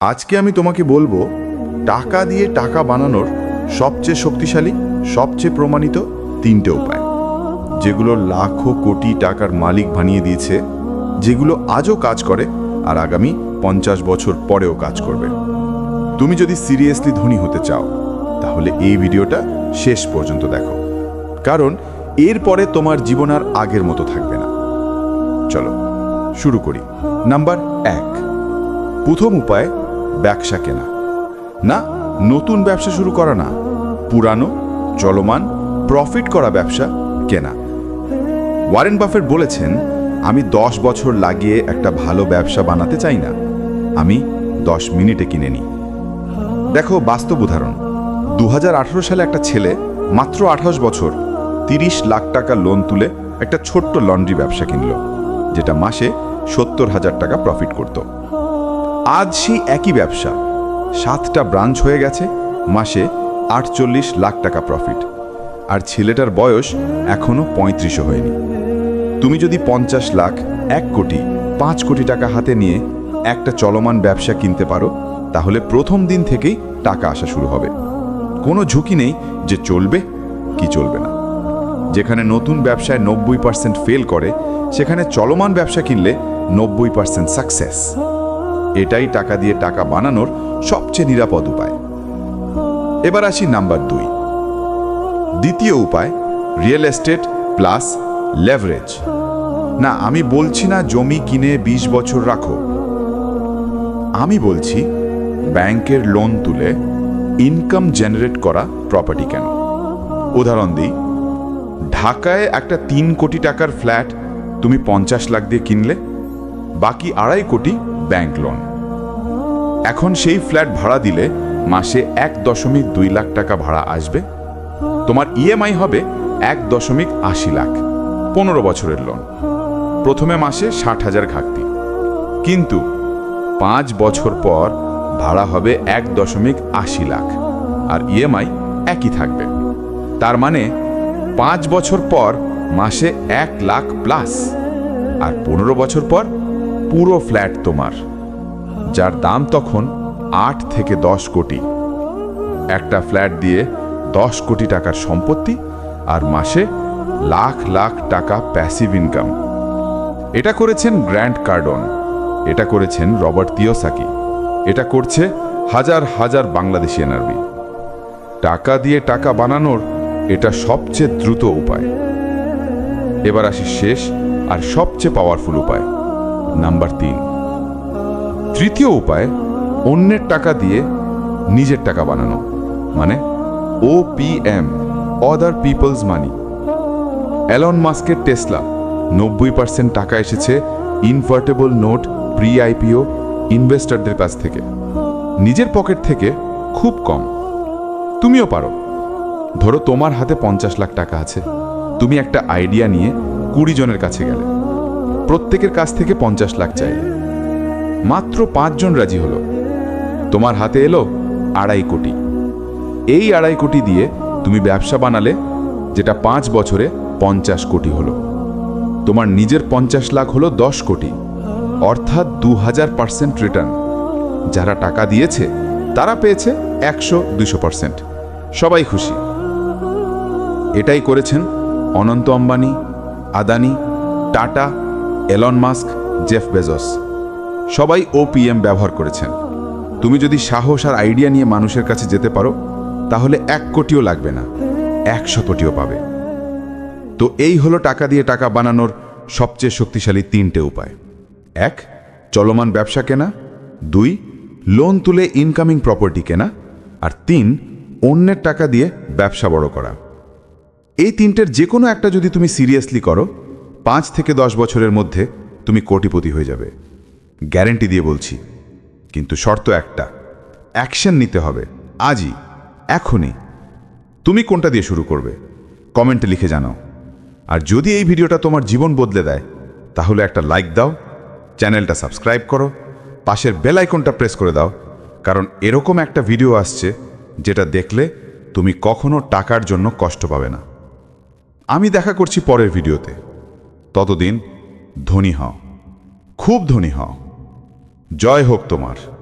আজকে আমি তোমাকে বলব, টাকা দিয়ে টাকা বানানোর সবচেয়ে শক্তিশালী, সবচেয়ে প্রমাণিত তিনটে উপায়, যেগুলো লাখো কোটি টাকার মালিক বানিয়ে দিয়েছে, যেগুলো আজও কাজ করে আর আগামী পঞ্চাশ বছর পরেও কাজ করবে। তুমি যদি সিরিয়াসলি ধনী হতে চাও, তাহলে এই ভিডিওটা শেষ পর্যন্ত দেখো। কারণ এরপরে তোমার জীবন আর আগের মতো থাকবে না। চলো, শুরু করি। নাম্বার এক। প্রথম উপায় ব্যবসা কেনা। না, নতুন ব্যবসা শুরু করা না। পুরানো, চলমান প্রফিট করা ব্যবসা কেনা। ওয়ারেন বাফেট বলেছেন, আমি দশ বছর লাগিয়ে একটা ভালো ব্যবসা বানাতে চাই না। আমি দশ মিনিটে কিনে নিই। দেখো বাস্তব উদাহরণ। দু হাজার আঠেরো সালে একটা ছেলে মাত্র আঠাশ বছর তিরিশ লাখ টাকা লোন তুলে একটা ছোট্ট লন্ড্রি ব্যবসা কিনল, যেটা মাসে সত্তর হাজার টাকা প্রফিট করত। আজ সেই একই ব্যবসা। সাতটা ব্রাঞ্চ হয়ে গেছে, মাসে আটচল্লিশ লাখ টাকা প্রফিট আর ছেলেটার বয়স এখনও পঁয়ত্রিশও হয়নি। তুমি যদি পঞ্চাশ লাখ, এক কোটি, পাঁচ কোটি টাকা হাতে নিয়ে একটা চলমান ব্যবসা কিনতে পারো, তাহলে প্রথম দিন থেকেই টাকা আসা শুরু হবে। কোনো ঝুঁকি নেই যে চলবে কি চলবে না। যেখানে নতুন ব্যবসায় নব্বই পার্সেন্ট ফেল করে, সেখানে চলমান ব্যবসা কিনলে নব্বই পার্সেন্ট সাকসেস এটাই টাকা দিয়ে টাকা বানানোর সবচেয়ে নিরাপদ উপায়। এবার আসি নাম্বার দুই। দ্বিতীয় উপায়, রিয়েল এস্টেট প্লাস লেভারেজ। না, আমি বলছি না জমি কিনে ২০ বছর রাখো। আমি বলছি ব্যাংকের লোন তুলে ইনকাম জেনারেট করা প্রপার্টি কেন? উদাহরণ দিই, ঢাকায় একটা তিন কোটি টাকার ফ্ল্যাট তুমি পঞ্চাশ লাখ দিয়ে কিনলে বাকি আড়াই কোটি ব্যাংক লোন। এখন সেই ফ্ল্যাট ভাড়া দিলে মাসে এক দশমিক দুই লাখ টাকা ভাড়া আসবে। তোমার ইএমআই হবে এক দশমিক আশি লাখ, পনেরো বছরের লোন। প্রথমে মাসে ষাট হাজার ঘাটতি। কিন্তু পাঁচ বছর পর ভাড়া হবে এক দশমিক আশি লাখ, আর ইএমআই একই থাকবে। তার মানে পাঁচ বছর পর মাসে এক লাখ প্লাস, আর পনেরো বছর পর পুরো ফ্ল্যাট তোমার, যার দাম তখন আট থেকে দশ কোটি। একটা ফ্ল্যাট দিয়ে দশ কোটি টাকার সম্পত্তি আর মাসে লাখ লাখ টাকা প্যাসিভ ইনকাম এটা করেছেন গ্র্যান্ড কার্ডন, এটা করেছেন রবার্ট তিওসাকি এটা করছে হাজার হাজার বাংলাদেশি এনআরবি। টাকা দিয়ে টাকা বানানোর এটা সবচেয়ে দ্রুত উপায়। এবার আসি শেষ আর সবচেয়ে পাওয়ারফুল উপায়। নাম্বার তিন। তৃতীয় উপায়, অন্যের টাকা দিয়ে নিজের টাকা বানানো। মানে O P M other people's money Elon মাস্কের টেসলা নব্বই পার্সেন্ট টাকা এসেছে ইনভার্টেবল নোট প্রি আইপিও ইনভেস্টরদের কাছ থেকে। নিজের পকেট থেকে খুব কম। তুমিও পারো। ধরো তোমার হাতে পঞ্চাশ লাখ টাকা আছে। তুমি একটা আইডিয়া নিয়ে কুড়ি জনের কাছে গেলে। প্রত্যেকের কাছ থেকে পঞ্চাশ লাখ চাইলে মাত্র পাঁচজন রাজি হলো। তোমার হাতে এলো আড়াই কোটি। এই আড়াই কোটি দিয়ে তুমি ব্যবসা বানালে, যেটা পাঁচ বছরে পঞ্চাশ কোটি হলো। তোমার নিজের পঞ্চাশ লাখ হলো দশ কোটি। অর্থাৎ দু হাজার পার্সেন্ট রিটার্ন যারা টাকা দিয়েছে, তারা পেয়েছে একশো, দুশো পার্সেন্ট। সবাই খুশি। এটাই করেছেন Anant Ambani, Adani, Tata Elon Musk Jeff Bezos সবাই ওপিএম ব্যবহার করেছেন। তুমি যদি সাহস আর আইডিয়া নিয়ে মানুষের কাছে যেতে পারো, তাহলে এক কোটিও লাগবে না একশো কোটিও পাবে। তো এই হলো টাকা দিয়ে টাকা বানানোর সবচেয়ে শক্তিশালী তিনটে উপায়। এক, চলমান ব্যবসা কেনা। দুই, লোন তুলে ইনকামিং প্রপার্টি কেনা। আর তিন, অন্যের টাকা দিয়ে ব্যবসা বড় করা। এই তিনটের যে কোনো একটা যদি তুমি সিরিয়াসলি করো পাঁচ থেকে দশ বছরের মধ্যে তুমি কোটিপতি হয়ে যাবে। গ্যারেন্টি দিয়ে বলছি। কিন্তু শর্ত একটা। অ্যাকশন নিতে হবে। আজই। এখনই। তুমি কোনটা দিয়ে শুরু করবে? কমেন্টে লিখে জানাও। আর যদি এই ভিডিওটা তোমার জীবন বদলে দেয়, তাহলে একটা লাইক দাও, চ্যানেলটা সাবস্ক্রাইব করো, পাশের বেল আইকনটা প্রেস করে দাও, কারণ এরকম একটা ভিডিও আসছে যেটা দেখলে তুমি কখনো টাকার জন্য কষ্ট পাবে না। আমি দেখা করছি পরের ভিডিওতে। ততদিন ধনী হও। খুব ধনী হও। জয় হোক তোমার।